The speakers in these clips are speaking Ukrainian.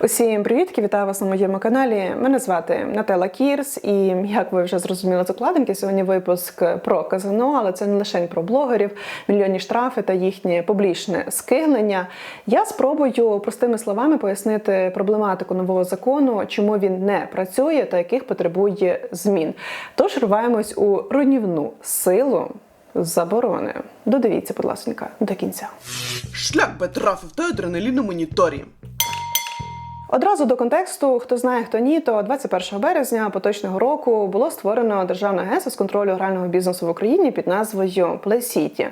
Усім привітки, вітаю вас на моєму каналі. Мене звати Нателла Кірс, і як ви вже зрозуміли з окладинки, сьогодні випуск про казино, але це не лише про блогерів, мільйонні штрафи та їхнє публічне скиглення. Я спробую простими словами пояснити проблематику нового закону, чому він не працює та яких потребує змін. Тож рваємось у руйнівну силу заборони. Додивіться, будь ласка, до кінця. Шлях би трафив та адреналін моніторі. Одразу до контексту, хто знає, хто ні, то 21 березня поточного року було створено державне агентство з контролю грального бізнесу в Україні під назвою PlayCity.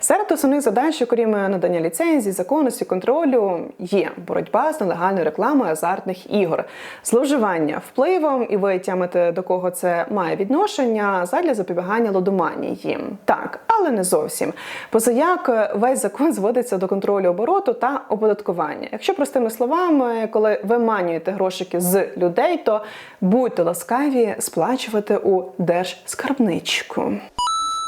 Серед основних задач, окрім надання ліцензій, законності, контролю, є боротьба з нелегальною рекламою азартних ігор, зловживання впливом, і ви тямите, до кого це має відношення задля запобігання лудоманії. Так, але не зовсім. Позаяк весь закон зводиться до контролю обороту та оподаткування. Якщо простими словами, коли виманюєте грошики з людей, то будьте ласкаві сплачувати у держскарбничку.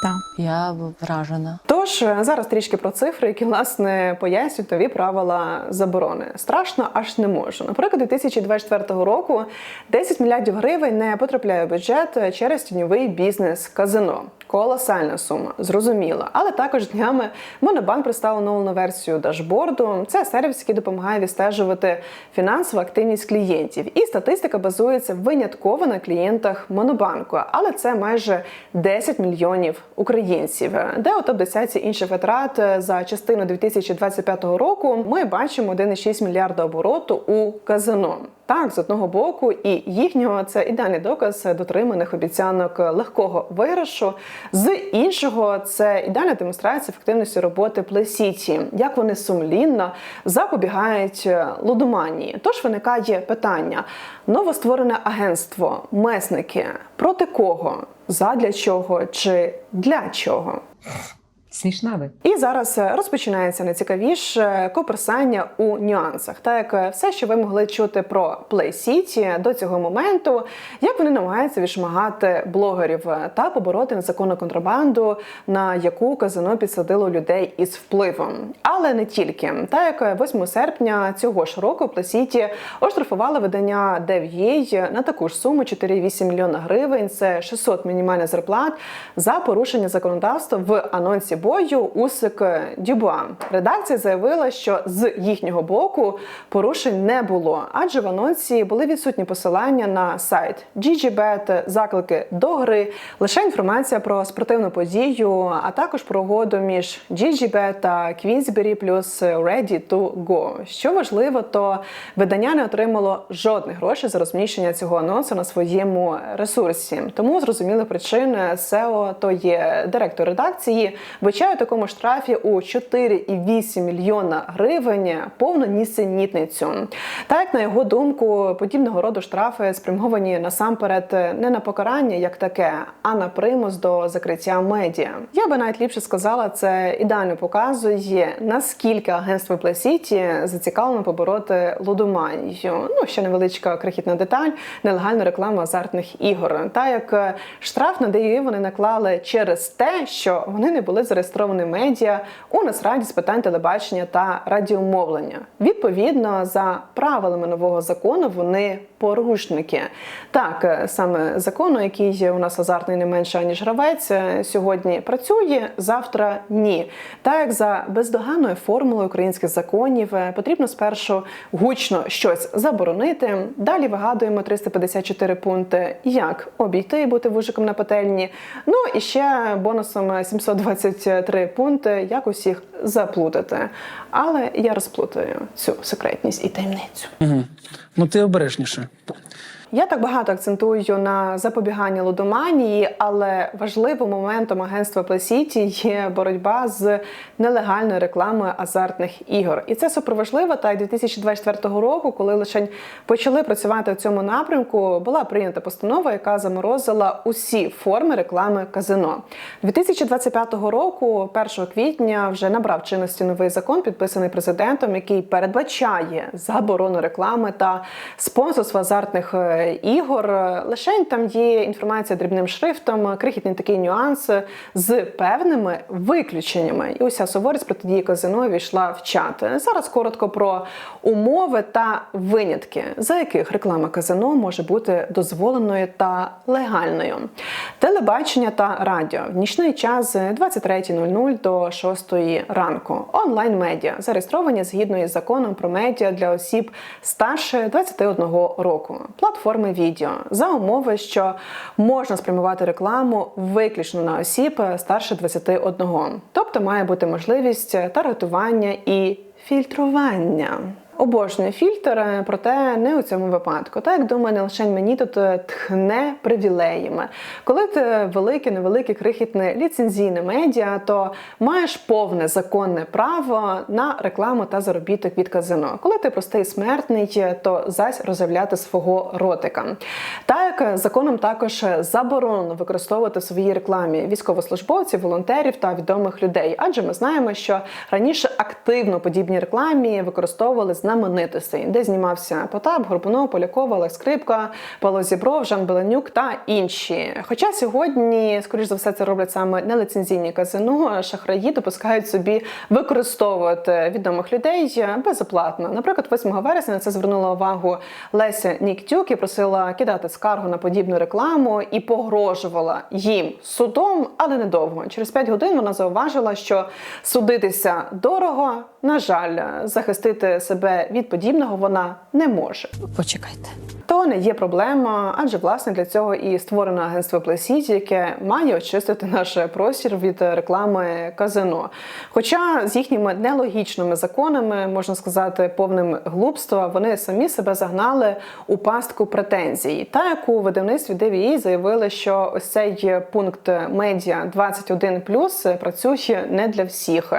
Так, я вражена. Тож е, зараз трішки про цифри, які власне пояснюють нові правила заборони. Страшно аж не можу. Наприклад, 2024 року 10 мільярдів гривень не потрапляє в бюджет через тіньовий бізнес казино. Колосальна сума, зрозуміло. Але також днями Монобанк представив нову версію дашборду. Це сервіс, який допомагає відстежувати фінансову активність клієнтів. І статистика базується винятково на клієнтах Монобанку, але це майже 10 мільйонів українців. Де у топ 10 інших витрат за частину 2025 року ми бачимо 1,6 мільярда обороту у казино. Так, з одного боку, і їхнього це ідеальний доказ дотриманих обіцянок легкого виграшу. З іншого, це ідеальна демонстрація ефективності роботи Плесіті, як вони сумлінно запобігають лудоманії. Тож виникає питання: новостворене агентство, месники проти кого? Задля чого чи для чого? Смішна ви. І зараз е, розпочинається найцікавіше коперсання у нюансах. Так як е, все, що ви могли чути про Play City до цього моменту, як вони намагаються відшмагати блогерів е, та побороти незаконну контрабанду, на яку казино підсадило людей із впливом. Але не тільки так як 8 серпня цього ж року Play City оштрафували видання DevYay на таку ж суму 4,8 мільйона гривень. Це 600 мінімальних зарплат за порушення законодавства в анонсі бою Усик Дюбуа. Редакція заявила, що з їхнього боку порушень не було, адже в анонсі були відсутні посилання на сайт GGBet, заклики до гри, лише інформація про спортивну подію, а також про угоду між GGBet та Queensberry плюс Ready to Go. Що важливо, то видання не отримало жодних грошей за розміщення цього анонсу на своєму ресурсі. Тому зрозуміли причини SEO, то є директор редакції, вичає такому штрафі у 4,8 мільйона гривень повну нісенітницю. Так на його думку, подібного роду штрафи спрямовані насамперед не на покарання як таке, а на примус до закриття медіа. Я би навіть ліпше сказала, це ідеально показує наскільки агентство Плесіті зацікавлено побороти лудоманію. Ну ще невеличка крихітна деталь, нелегальну рекламу азартних ігор. Та як штраф на ДІ вони наклали через те, що вони не були зареєстровані медіа у Нацраді з питань телебачення та радіомовлення. Відповідно, за правилами нового закону вони порушники. Так, саме закону, який у нас азартний не менше ніж гравець, сьогодні працює, завтра ні. Так як за бездоганною формулою українських законів потрібно спершу гучно щось заборонити. Далі вигадуємо 354 пункти, як обійти і бути вужиком на пательні. Ну і ще бонусом 723 пункти, як усіх заплутати. Але я розплутаю цю секретність і таємницю. Угу. Ну ти обережніше. Я так багато акцентую на запобігання лудоманії, але важливим моментом агентства Плесіті є боротьба з нелегальною рекламою азартних ігор. І це суперважливо. Та й 2024 року, коли лише почали працювати в цьому напрямку, була прийнята постанова, яка заморозила усі форми реклами казино. 2025 року, 1 квітня, вже набрав чинності новий закон, підписаний президентом, який передбачає заборону реклами та спонсорства азартних е, ігор. Лишень там є інформація дрібним шрифтом, крихітний такий нюанс з певними виключеннями. І уся суворість протидії казино війшла в чат. Зараз коротко про умови та винятки, за яких реклама казино може бути дозволеною та легальною. Телебачення та радіо в нічний час з 23.00 до 6 ранку. Онлайн медіа зареєстровані згідно із законом про медіа для осіб старше 21 року. Платформи відео за умови, що можна спрямувати рекламу виключно на осіб старше 21. Тобто має бути можливість таргетування і фільтрування. Обожнюю фільтр, проте не у цьому випадку. Так думаю, не лише мені тут е, тхне привілеями. Коли ти велике, невелике, крихітне ліцензійне медіа, то маєш повне законне право на рекламу та заробіток від казино. Коли ти простий смертний, то зась розявляти свого ротика. Так законом також заборонено використовувати в своїй рекламі військовослужбовців, волонтерів та відомих людей, адже ми знаємо, що раніше активно у подібній рекламі використовували знаменитостей, де знімався Потап, Горбунов, Полякова, Олег Скрипка, Павло Зібров, Жан Беленюк та інші. Хоча сьогодні, скоріш за все, це роблять саме неліцензійні казино, шахраї допускають собі використовувати відомих людей безоплатно. Наприклад, 8 вересня це звернула увагу Леся Ніктюк і просила кидати скаргу на подібну рекламу і погрожувала їм судом, але недовго. Через 5 годин вона зауважила, що судитися дорого, на жаль, захистити себе від подібного вона не може. Почекайте. То не є проблема, адже власне для цього і створено агентство Play яке має очистити наш простір від реклами казино. Хоча з їхніми нелогічними законами, можна сказати, повним глупства, вони самі себе загнали у пастку претензій. Та як у видавництві DVE заявили, що ось цей пункт медіа 21 працює не для всіх.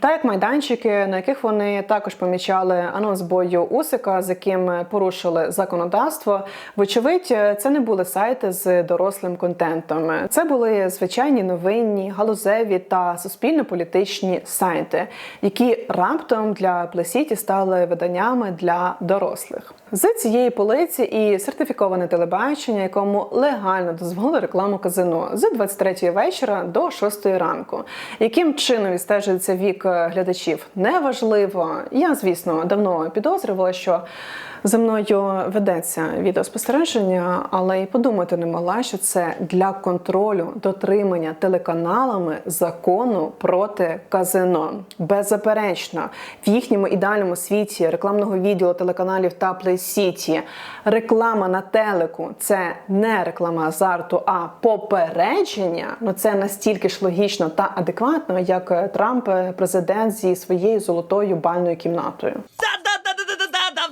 Та як майданчики, на яких вони також помічали анонс бою Усика, з яким порушили законодавство. Вочевидь, це не були сайти з дорослим контентом. Це були звичайні новинні, галузеві та суспільно-політичні сайти, які раптом для Плесіті стали виданнями для дорослих. З цієї полиці і сертифіковане телебачення, якому легально дозволили рекламу казино з 23 вечора до 6 ранку. Яким чином відстежується вік глядачів, неважливо. Я, звісно, давно підозрювала, що за мною ведеться відеоспостереження, але й подумати не могла, що це для контролю дотримання телеканалами закону проти казино. Беззаперечно, в їхньому ідеальному світі рекламного відділу телеканалів та Плейсіті реклама на телеку це не реклама азарту, а попередження. Ну це настільки ж логічно та адекватно, як Трамп президент зі своєю золотою бальною кімнатою.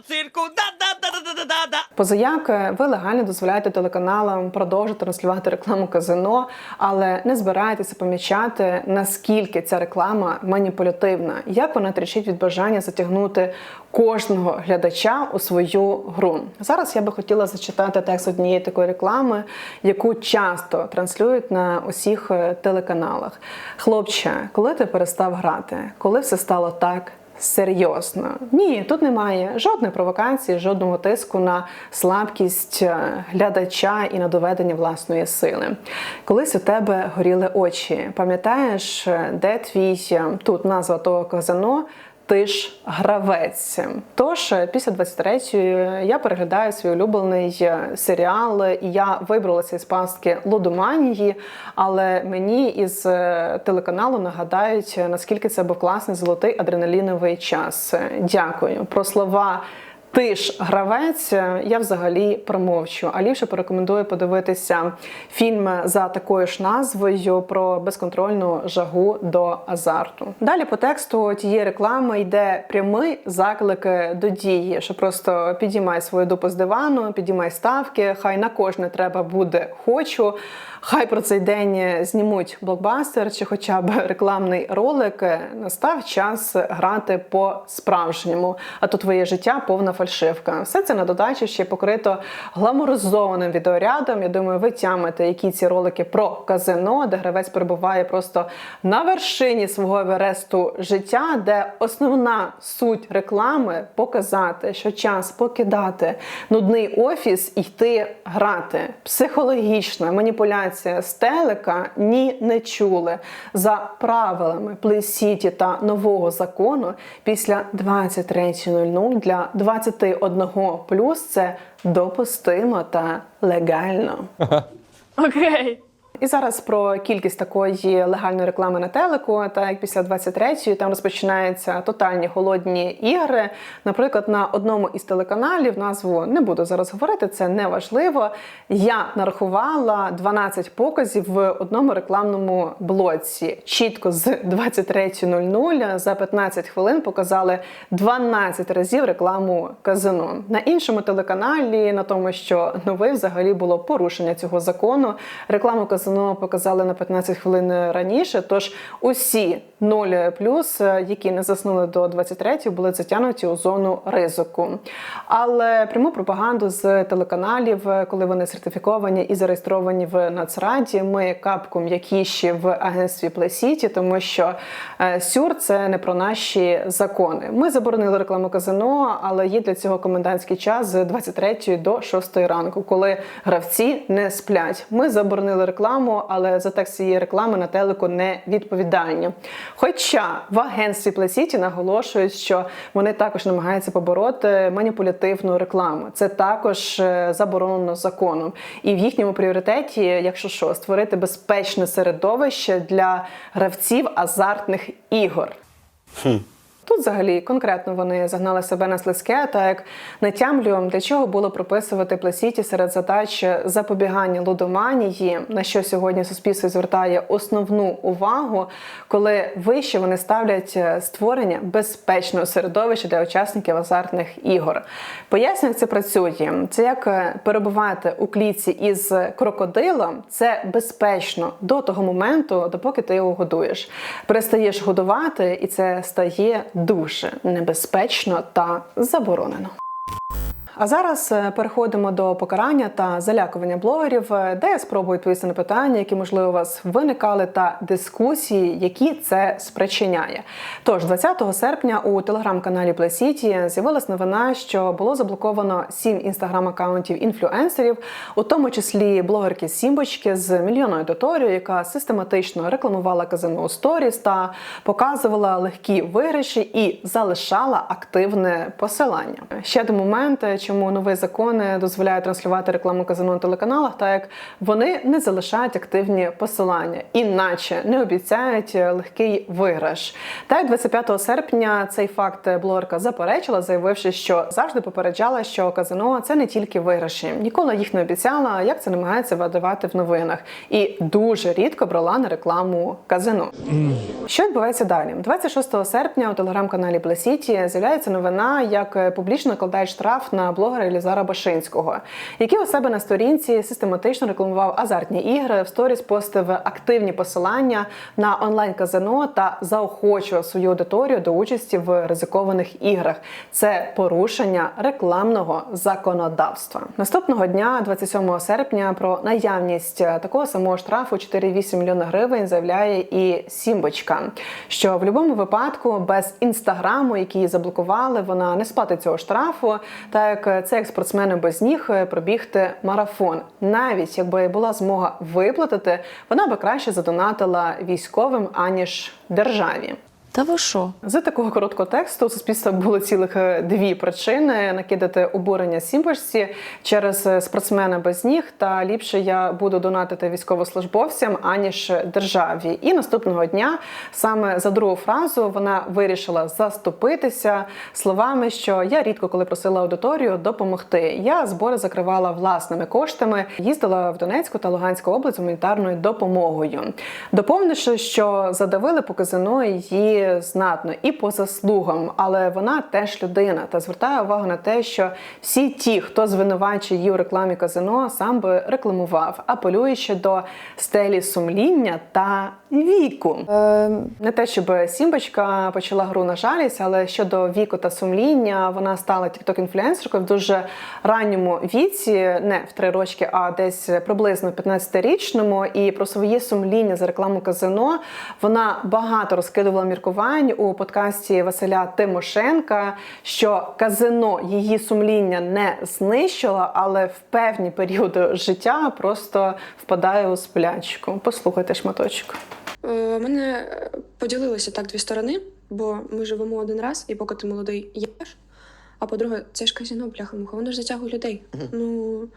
Цирку, да-да-да-да-да-да-да. Позаяк ви легально дозволяєте телеканалам продовжити транслювати рекламу казино, але не збираєтеся помічати, наскільки ця реклама маніпулятивна, як вона трішить від бажання затягнути кожного глядача у свою гру. Зараз я би хотіла зачитати текст однієї такої реклами, яку часто транслюють на усіх е, телеканалах. Хлопче, коли ти перестав грати, коли все стало так. Серйозно, ні, тут немає жодної провокації, жодного тиску на слабкість е, глядача і на доведення власної сили. Колись у тебе горіли очі. Пам'ятаєш, е, де твій е, тут назва того казано? Ти ж гравець. Тож після 23-ї я переглядаю свій улюблений е, серіал, і я вибралася із пастки лудоманії, але мені із е, телеканалу нагадають, наскільки це був класний золотий адреналіновий час. Дякую. Про слова. Ти ж гравець, я взагалі промовчу. А ліпше порекомендую подивитися фільм за такою ж назвою про безконтрольну жагу до азарту. Далі по тексту тієї реклами йде прямий заклик до дії, що просто підіймай свою дупу з дивану, підіймай ставки. Хай на кожне треба буде хочу. Хай про цей день знімуть блокбастер чи хоча б рекламний ролик. Настав час грати по справжньому. А то твоє життя повна фальшивка. Все це на додачу ще покрито гламуризованим відеорядом. Я думаю, ви тямите, які ці ролики про казино, де гравець перебуває просто на вершині свого евересту життя, де основна суть реклами показати, що час покидати нудний офіс і йти грати. Психологічна маніпуляція з телека ні не чули за правилами Плейсіті та нового закону після 23.00 для 21 це допустимо та легально. Окей. І зараз про кількість такої легальної реклами на телеку, так як після 23-ї там розпочинаються тотальні холодні ігри. Наприклад, на одному із телеканалів назву не буду зараз говорити, це не важливо. Я нарахувала 12 показів в одному рекламному блоці. Чітко з 23.00 за 15 хвилин показали 12 разів рекламу казино. На іншому телеканалі, на тому, що новий взагалі було порушення цього закону. Рекламу казино показали на 15 хвилин раніше. Тож усі 0 плюс, які не заснули до 23 були затягнуті у зону ризику. Але пряму пропаганду з телеканалів, коли вони сертифіковані і зареєстровані в Нацраді, ми капку м'якіші в агентстві Плесіті, тому що е, сюр це не про наші закони. Ми заборонили рекламу казино, але є для цього комендантський час з 23 до 6 ранку, коли гравці не сплять. Ми заборонили рекламу, але за текст цієї реклами на телеку не відповідальні. Хоча в агентстві Плесіті наголошують, що вони також намагаються побороти маніпулятивну рекламу. Це також е, заборонено законом. І в їхньому пріоритеті, якщо що, створити безпечне середовище для гравців азартних ігор. Тут взагалі конкретно вони загнали себе на слизьке, так як не тямлю, для чого було прописувати плесіті серед задач запобігання лудоманії, на що сьогодні суспільство звертає основну увагу, коли вище вони ставлять е, створення безпечного середовища для учасників азартних ігор. Поясню, як це працює. Це як е, перебувати у клітці із крокодилом. Це безпечно до того моменту, допоки ти його годуєш. Перестаєш годувати, і це стає дуже небезпечно та заборонено. А зараз е, переходимо до покарання та залякування блогерів, е, де я спробую відповісти на питання, які можливо у вас виникали, та дискусії, які це спричиняє. Тож, 20 серпня у телеграм-каналі Плесіті з'явилась новина, що було заблоковано сім інстаграм-акаунтів інфлюенсерів, у тому числі блогерки Сімбочки з мільйонною аудиторією, яка систематично рекламувала казино у сторіс та показувала легкі виграші і залишала активне посилання. Ще один момент, чому новий закон дозволяє транслювати рекламу казино на телеканалах, так як вони не залишають активні посилання, іначе не обіцяють легкий виграш. Так, 25 серпня цей факт блогерка заперечила, заявивши, що завжди попереджала, що казино це не тільки виграші. Ніколи їх не обіцяла, як це намагається видавати в новинах, і дуже рідко брала на рекламу казино. Що відбувається далі? 26 серпня у телеграм-каналі Плесіті з'являється новина, як публічно накладають штраф на блогера Елізара Башинського, який у себе на сторінці систематично рекламував азартні ігри, в сторіс постив активні посилання на онлайн-казино та заохочував свою аудиторію до участі в ризикованих іграх. Це порушення рекламного законодавства. Наступного дня, 27 серпня, про наявність такого самого штрафу 4,8 мільйона гривень заявляє і Сімбочка, що в будь-якому випадку без інстаграму, який заблокували, вона не сплатить цього штрафу, так як це як спортсмени без ніг пробігти марафон. Навіть якби була змога виплатити, вона би краще задонатила військовим аніж державі. Та ви що? З такого короткого тексту у суспільства було цілих е, дві причини накидати обурення сімбочці через е, спортсмена без ніг. Та ліпше я буду донатити військовослужбовцям аніж державі. І наступного дня саме за другу фразу вона вирішила заступитися словами, що я рідко коли просила аудиторію допомогти. Я збори закривала власними коштами, їздила в Донецьку та Луганську область гуманітарною допомогою. Доповнивши, що задавили по казино її знатно і по заслугам, але вона теж людина та звертає увагу на те, що всі ті, хто звинувачує її у рекламі казино, сам би рекламував, апелюючи до стелі сумління та віку. Е, не те, щоб Сімбочка почала гру на жалість, але щодо віку та сумління, вона стала тікток-інфлюенсеркою в дуже ранньому віці, не в три рочки, а десь приблизно 15-річному. І про своє сумління за рекламу казино вона багато розкидувала міркувань у подкасті Василя Тимошенка, що казино її сумління не знищило, але в певні періоди життя просто впадає у сплячку. Послухайте шматочок. Е, У мене е, поділилися так дві сторони, бо ми живемо один раз, і поки ти молодий єш. А по-друге, це ж казіно, бляха-муха, воно ж затягує людей. Ну,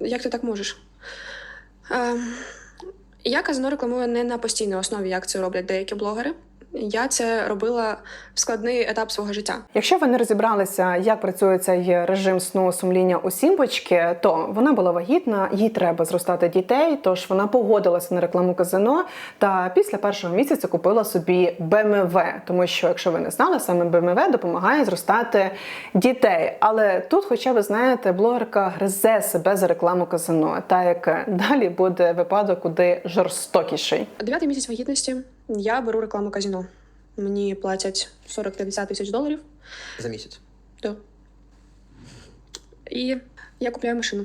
як ти так можеш? Е, я казино рекламую не на постійній основі, як це роблять деякі блогери. Я це робила в складний етап свого життя. Якщо ви не розібралися, як працює цей режим сну сумління у сімбочки, то вона була вагітна, їй треба зростати дітей. Тож вона погодилася на рекламу казино та після першого місяця купила собі БМВ, тому що, якщо ви не знали, саме БМВ допомагає зростати дітей. Але тут, хоча ви знаєте, блогерка гризе себе за рекламу казино, та як далі буде випадок куди жорстокіший. Дев'ятий місяць вагітності я беру рекламу казіно. Мені платять 40-50 тисяч доларів. За місяць. Да. І я купляю машину.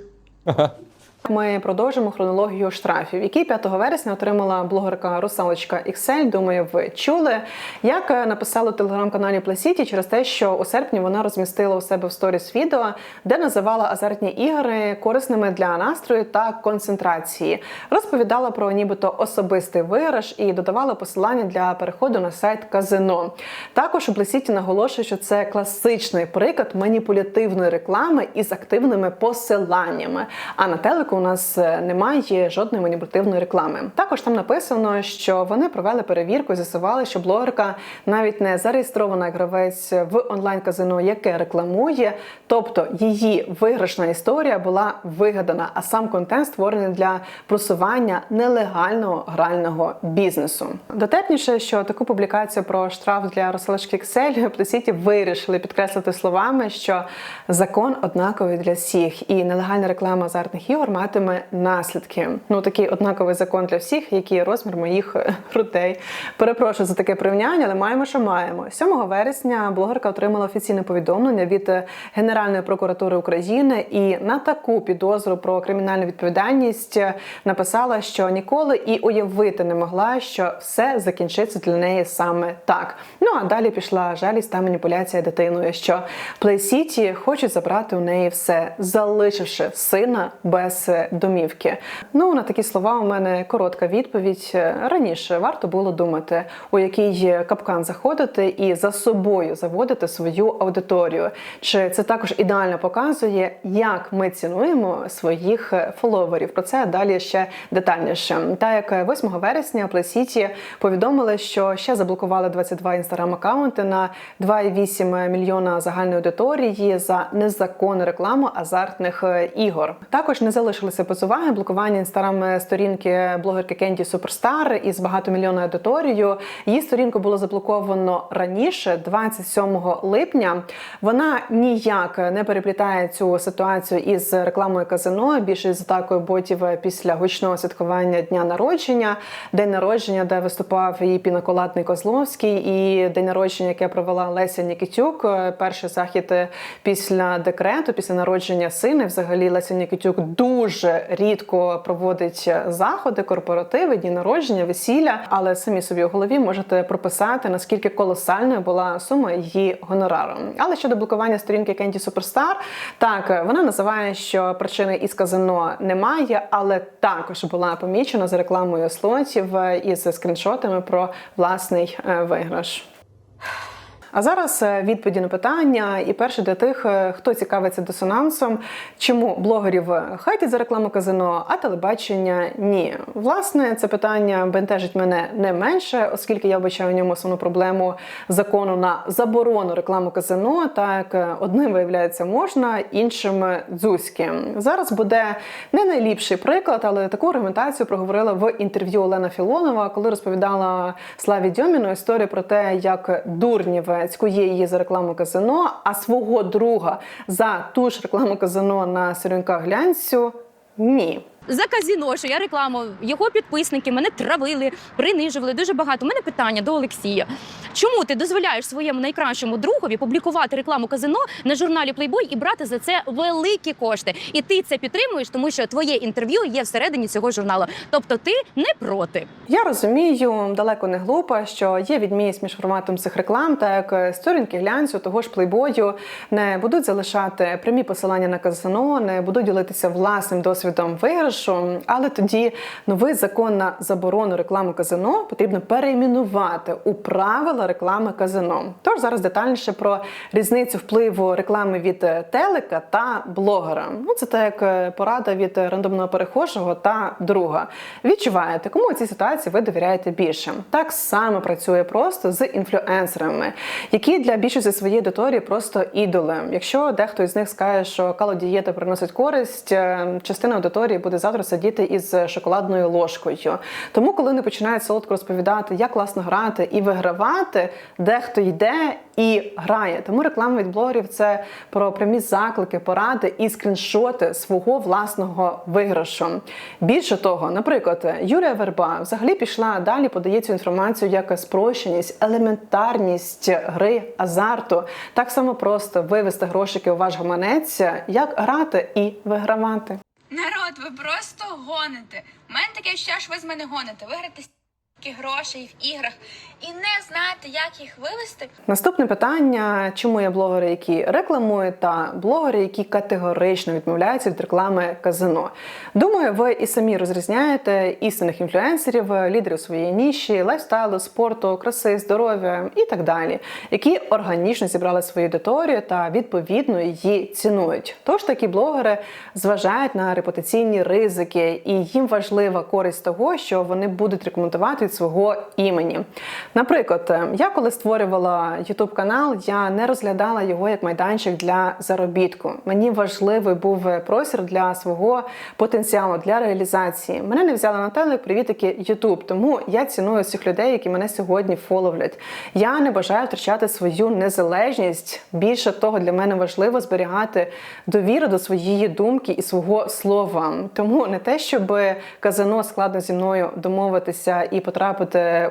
Ми продовжимо хронологію штрафів, які 5 вересня отримала блогерка Русалочка XL. Думаю, ви чули. Як е, написала у телеграм-каналі Пласіті через те, що у серпні вона розмістила у себе в сторіс відео, де називала азартні ігри корисними для настрою та концентрації. Розповідала про нібито особистий виграш і додавала посилання для переходу на сайт казино. Також у Пласіті наголошує, що це класичний приклад маніпулятивної реклами із активними посиланнями. А на телеку у нас е, немає жодної маніпулятивної реклами. Також там написано, що вони провели перевірку і з'ясували, що блогерка навіть не зареєстрована гравець в онлайн-казино, яке рекламує. Тобто її виграшна історія була вигадана, а сам контент створений для просування нелегального грального бізнесу. Дотепніше, що таку публікацію про штраф для розсилочки Excel Плесіті вирішили підкреслити словами, що закон однаковий для всіх, і нелегальна реклама азартних ігор матиме наслідки. Ну такий однаковий закон для всіх, який розмір моїх е, грудей. Перепрошую за таке порівняння, але маємо, що маємо. 7 вересня блогерка отримала офіційне повідомлення від е, Генеральної прокуратури України і на таку підозру про кримінальну відповідальність е, написала, що ніколи і уявити не могла, що все закінчиться для неї саме так. Ну а далі пішла жалість та маніпуляція дитиною, що City хочуть забрати у неї все, залишивши сина без домівки. Ну на такі слова у мене коротка відповідь. Раніше варто було думати, у який капкан заходити і за собою заводити свою аудиторію. Чи це також ідеально показує, як ми цінуємо своїх фоловерів? Про це далі ще детальніше. Та як 8 вересня Плесіті повідомили, що ще заблокували 22 інстаграм-аккаунти на 2,8 мільйона загальної аудиторії за незаконну рекламу азартних ігор. Також не залишилося без уваги блокування інстаграм-сторінки блогерки Кенді Суперстар із багатомільйонною аудиторією. Її сторінку було заблоковано раніше, 27 липня. Вона ніяк не переплітає цю ситуацію із рекламою казино. Більше з атакою ботів після гучного святкування дня народження, день народження, де виступав її пінаколадний Козловський, і день народження, яке провела Леся Нікітюк. Перший захід після декрету, після народження сина. Взагалі Леся Нікітюк дуже рідко проводить заходи, корпоративи, дні народження, весілля. Але самі собі у голові можете прописати наскільки колосальною була сума її гонорару. Але щодо блокування сторінки Кенді Суперстар, так вона називає, що причини із казино немає, але також була помічена за рекламою слотів із скріншотами про власний е, виграш. А зараз е, відповіді на питання. І перше для тих, е, хто цікавиться дисонансом, чому блогерів хайтять за рекламу казино, а телебачення ні. Власне, це питання бентежить мене не менше, оскільки я вбачаю в ньому основну проблему закону на заборону рекламу казино. Так е, одним виявляється можна, іншим дзузьки. Зараз буде не найліпший приклад, але таку аргументацію проговорила в інтерв'ю Олена Філонова, коли розповідала Славі Дьоміну історію про те, як дурнів цькує її за рекламу казино, а свого друга за ту ж рекламу казино на сторінках глянцю ні. За казіно, що я рекламу, його підписники мене травили, принижували дуже багато. У мене питання до Олексія. Чому ти дозволяєш своєму найкращому другові публікувати рекламу казино на журналі Playboy і брати за це великі кошти? І ти це підтримуєш, тому що твоє інтерв'ю є всередині цього журналу. Тобто ти не проти. Я розумію, далеко не глупо, що є відмінність між форматом цих реклам, так як сторінки глянцю того ж плейбою не будуть залишати прямі посилання на казино, не будуть ділитися власним досвідом виграшу. Але тоді новий закон на заборону реклами казино потрібно перейменувати у правила реклами казино. Тож зараз детальніше про різницю впливу реклами від е, телека та блогера. Ну це так як е, порада від рандомного перехожого та друга. Відчуваєте, кому у цій ситуації ви довіряєте більше. Так само працює просто з інфлюенсерами, які для більшості своєї аудиторії просто ідоли. Якщо дехто із них скаже, що калодієта приносить користь, е, частина аудиторії буде завтра сидіти із шоколадною ложкою. Тому, коли вони починають солодко розповідати, як класно грати і вигравати, дехто йде і грає. Тому реклама від блогерів це про прямі заклики, поради і скріншоти свого власного виграшу. Більше того, наприклад, Юлія Верба взагалі пішла далі, подає цю інформацію як спрощеність, елементарність гри, азарту. Так само просто вивести грошики у ваш гаманець, як грати і вигравати. Народ, ви просто гоните. У мене таке Ще ж ви з мене гоните. Виграти стільки грошей в іграх і не знаєте, як їх вивести. Наступне питання: чому є блогери, які рекламують, та блогери, які категорично відмовляються від реклами казино? Думаю, ви і самі розрізняєте істинних інфлюенсерів, лідерів своєї ніші, лайфстайлу, спорту, краси, здоров'я і так далі, які органічно зібрали свою аудиторію та відповідно її цінують. Тож такі блогери зважають на репутаційні ризики, і їм важлива користь того, що вони будуть рекомендувати свого імені. Наприклад, е, я коли створювала youtube канал, я не розглядала його як майданчик для заробітку. Мені важливий був простір для свого потенціалу для реалізації. Мене не взяли на телек привітики YouTube, тому я ціную всіх людей, які мене сьогодні фоловлять. Я не бажаю втрачати свою незалежність. Більше того, для мене важливо зберігати довіру до своєї думки і свого слова. Тому не те, щоб казино складно зі мною домовитися і потрапити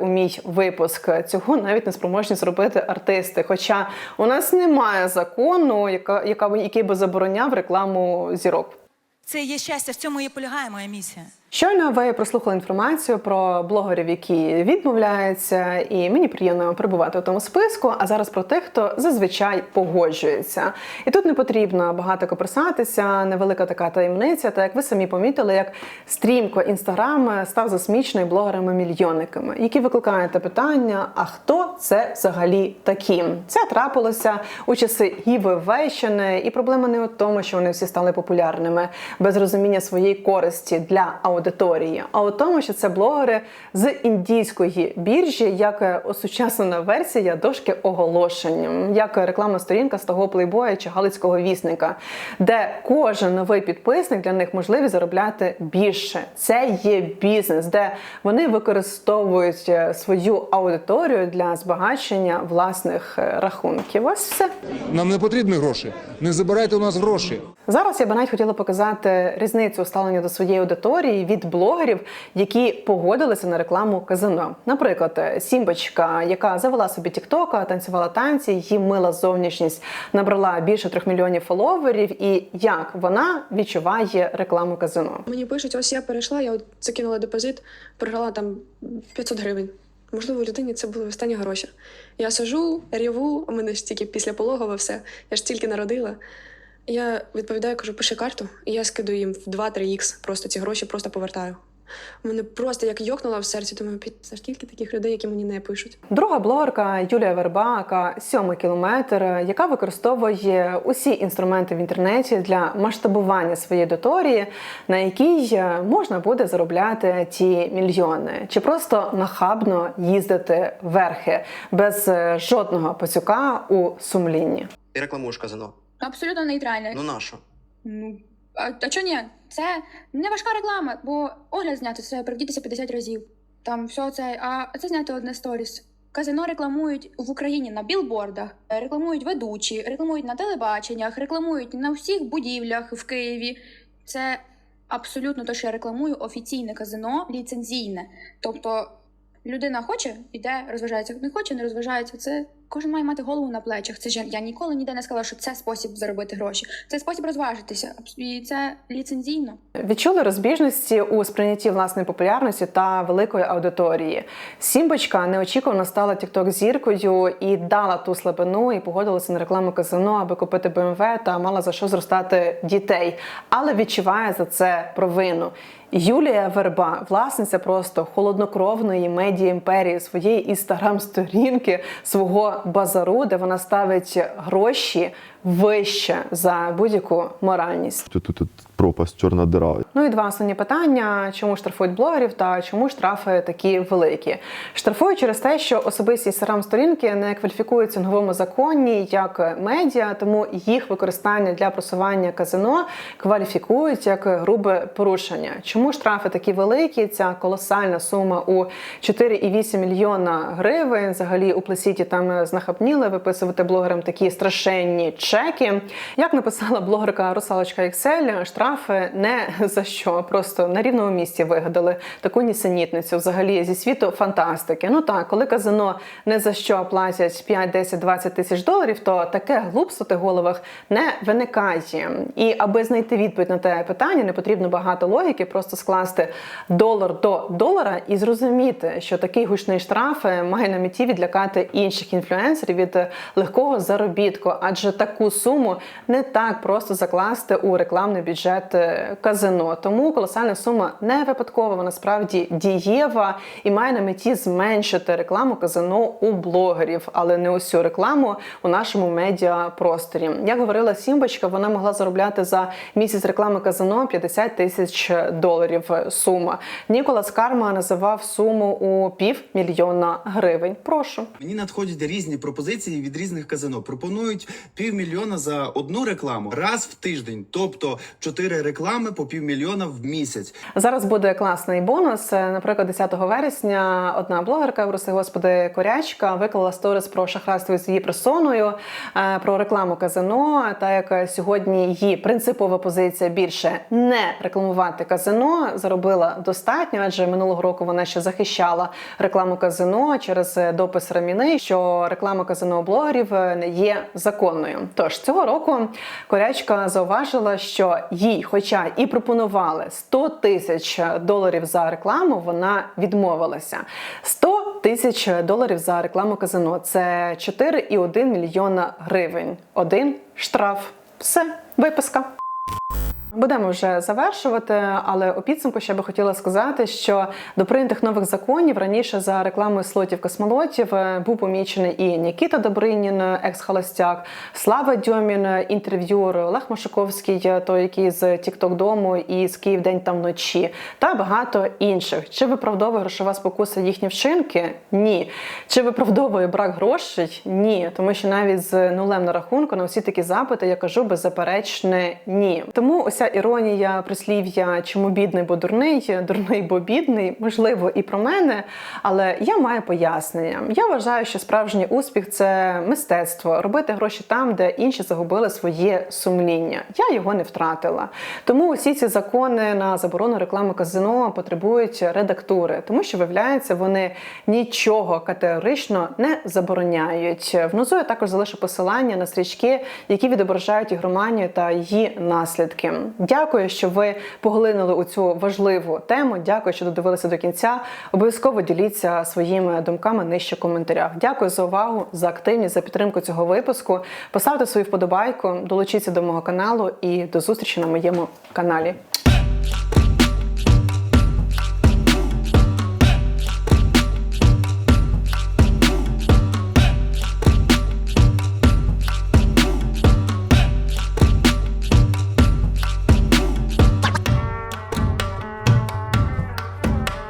у мій випуск. Цього навіть не спроможні зробити артисти. Хоча у нас немає закону, яка, яка який би забороняв рекламу зірок. Це є щастя, в цьому і полягає моя місія. Щойно ви прослухали інформацію про блогерів, які відмовляються, і мені приємно перебувати у тому списку. А зараз про тих, хто зазвичай погоджується. І тут не потрібно багато коперсатися, невелика така таємниця. Та як ви самі помітили, як стрімко інстаграм став засмічений блогерами-мільйонниками, які викликають питання: а хто це взагалі такі? Це трапилося у часи Гіви Вейщини, і проблема не у тому, що вони всі стали популярними без розуміння своєї користі для аудиторії, а у тому, що це блогери з індійської біржі, як осучаснена версія дошки оголошень, як рекламна сторінка з того плейбоя чи галицького вісника, де кожен новий підписник для них можливість заробляти більше. Це є бізнес, де вони використовують е, свою аудиторію для збагачення власних е, рахунків. Ось все. Нам не потрібні гроші. Не забирайте у нас гроші. Зараз я би навіть хотіла показати різницю у ставленні до своєї аудиторії від блогерів, які погодилися на рекламу казино. Наприклад, Сімбочка, яка завела собі Тіктока, танцювала танці, її мила зовнішність набрала більше трьох мільйонів фоловерів. І як вона відчуває рекламу казино? Мені пишуть, ось я перейшла, я закинула депозит, програла там 500 гривень. Можливо, людині це були останні гроші. Я сижу, ріву, у мене ж тільки після пологова все. Я ж тільки народила. Я відповідаю, кажу, пиши карту, і я скидаю їм в 2-3 х просто ці гроші просто повертаю. Мене просто як йокнуло в серці, думаю, під скільки таких людей, які мені не пишуть. Друга блогерка Юлія Верба, яка сьомий кілометр, яка використовує усі інструменти в інтернеті для масштабування своєї аудиторії, на якій можна буде заробляти ті мільйони, чи просто нахабно їздити верхи без е, жодного пацюка у сумлінні. Ти рекламуєш казино. Абсолютно нейтральна. Ну нащо? Ну, а, а чого ні? Це не важка реклама, бо огляд зняти це придітися 50 разів. Там все це, а це зняти одне сторіс. Казино рекламують в Україні на білбордах, рекламують ведучі, рекламують на телебаченнях, рекламують на всіх будівлях в Києві. Це абсолютно те, що я рекламую, офіційне казино, ліцензійне. Тобто людина хоче, іде, розважається, не хоче, не розважається. Це кожен має мати голову на плечах. Це ж я ніколи ніде не сказала, що це спосіб заробити гроші. Це спосіб розважитися. І це ліцензійно. Відчули розбіжності у сприйнятті власної популярності та великої аудиторії. Сімбочка неочікувано стала тікток зіркою і дала ту слабину, і погодилася на рекламу казино, аби купити БМВ та мала за що зростати дітей, але відчуває за це провину. Юлія Верба, власниця просто холоднокровної медіа імперії своєї інстаграм-сторінки, свого базару, де вона ставить гроші вище за будь-яку моральність. Тут, тут, тут пропасть, чорна дира. Ну і два основні питання: чому штрафують блогерів та чому штрафи такі великі? Штрафують через те, що особисті інстаграм сторінки не кваліфікуються в новому законі як медіа, тому їх використання для просування казино кваліфікують як грубе порушення. Чому штрафи такі великі? Ця колосальна сума у 4,8 мільйона гривень. Взагалі у плесіті там знахабніли виписувати блогерам такі страшенні чеки. Як написала блогерка Русалочка Excel, штрафи не за що, просто на рівному місці вигадали таку нісенітницю. Взагалі зі світу фантастики. Ну так, коли казино не за що платять 5, 10, 20 тисяч доларів, то таке глупство в тих головах не виникає. І аби знайти відповідь на те питання, не потрібно багато логіки, просто скласти долар до долара і зрозуміти, що такий гучний штраф е, має на меті відлякати інших інфлюенсерів від легкого заробітку, адже таку суму не так просто закласти у рекламний бюджет е, казино. Тому колосальна сума не випадкова, вона справді дієва і має на меті зменшити рекламу казино у блогерів, але не усю рекламу у нашому медіапросторі. Як говорила Сімбочка, вона могла заробляти за місяць реклами казино 50 тисяч доларів. Сума Ніколас Карма називав суму у півмільйона гривень. Прошу. Мені надходять різні пропозиції від різних казино. Пропонують півмільйона за одну рекламу раз в тиждень, тобто чотири реклами по півмільйона в місяць. Зараз буде класний бонус. Е, Наприклад, 10 вересня одна блогерка, прости господи, корячка, виклала сторіс про шахрайство з її персоною, е, про рекламу казино. Та як сьогодні її принципова позиція більше не рекламувати казино, заробила достатньо, адже минулого року вона ще захищала рекламу казино через допис Раміни, що реклама казино блогерів не є законною. Тож цього року корячка зауважила, що їй, хоча і пропонували 100 тисяч доларів за рекламу, вона відмовилася. 100 тисяч доларів за рекламу казино це 4,1 мільйона гривень. Один штраф. Все, виписка. Будемо вже завершувати, але у підсумку ще би хотіла сказати, що до прийнятих нових законів раніше за рекламою слотів космолотів е, був помічений і Нікіта Добринін, екс-холостяк, Слава Дьомін, інтерв'юер, Олег Машаковський, е, той, який з Тікток дому і з Київ день та вночі, та багато інших. Чи виправдовує грошова спокуса їхні вчинки? Ні. Чи виправдовує брак грошей? Ні. Тому що навіть з нулем на рахунку на всі такі запити я кажу беззаперечне ні. Тому ось ця іронія прислів'я чому бідний, бо дурний, дурний, бо бідний, можливо, і про мене, але я маю пояснення. Я вважаю, що справжній успіх це мистецтво, робити гроші там, де інші загубили своє сумління. Я його не втратила. Тому усі ці закони на заборону реклами казино потребують редактури, тому що виявляється, вони нічого категорично не забороняють. Внизу я також залишу посилання на стрічки, які відображають ігроманію та її наслідки. Дякую, що ви поглинули у цю важливу тему. Дякую, що додивилися до кінця. Обов'язково діліться своїми думками нижче в коментарях. Дякую за увагу, за активність, за підтримку цього випуску. Поставте свою вподобайку, долучіться до мого каналу і до зустрічі на моєму каналі.